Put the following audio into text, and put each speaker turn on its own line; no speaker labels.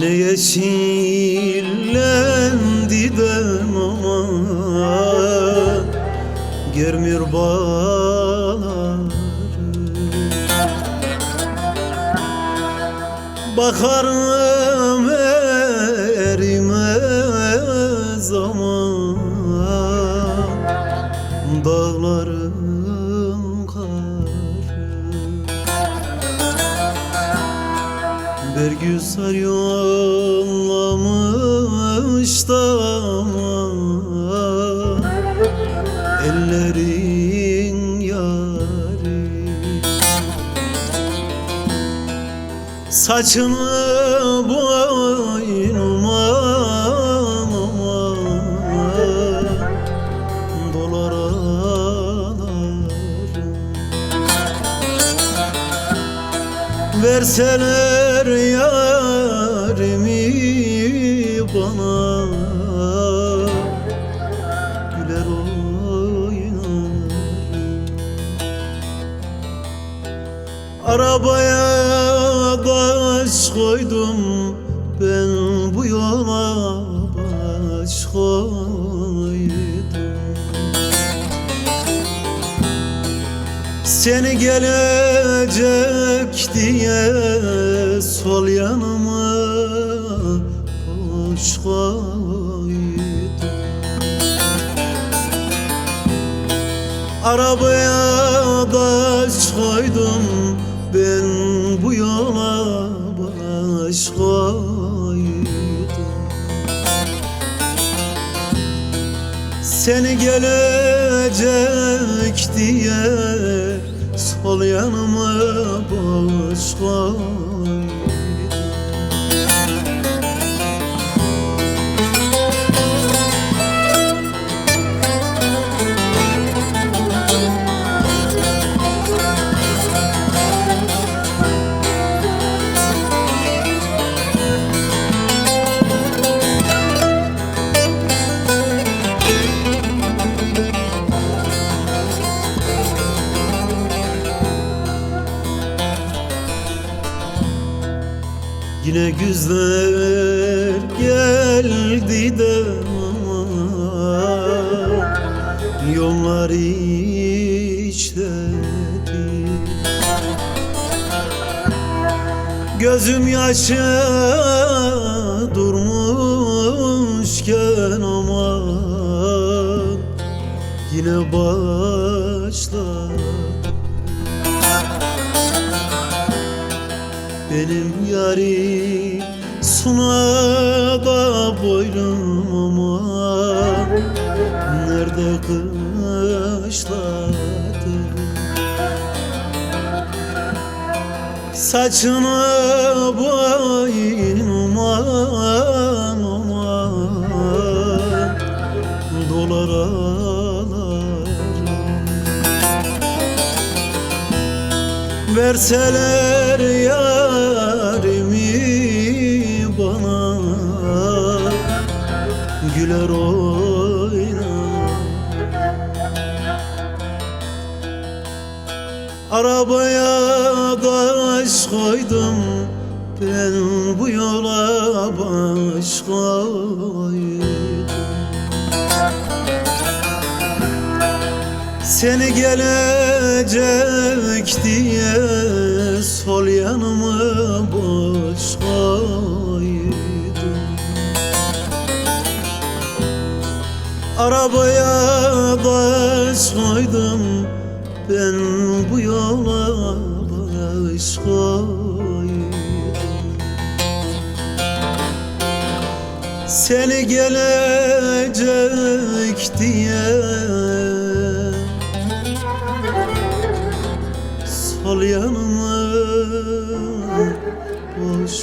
Yine yeşillendi aman Germir bağları Bakarım erimez aman Bergüzar yollamış da aman Ellerin yari Saçını Verseler yarimi bana. Güler oynarım. Arabaya baş koydum Ben bu yola baş koydum. Seni gelecek diye sol yanıma boş koydum. Arabaya baş koydum ben bu yola baş koydum. Seni gelecek diye sol yanıma boş Yine güzler geldi de aman Yollar işledi Gözüm yaşa durmuşken aman Yine başladı Benim yarim sunada boynum ama Nerede kışladı? Saçını boynuma aman Dolar ağlarım. Verseler Güler oynar. Arabaya taş koydum Ben bu yola baş koydum. Seni gelecek diye sol yanımı boş koydum Arabaya koydum ben bu yola baş koydum Seni gelecek diye Sol yanıma boş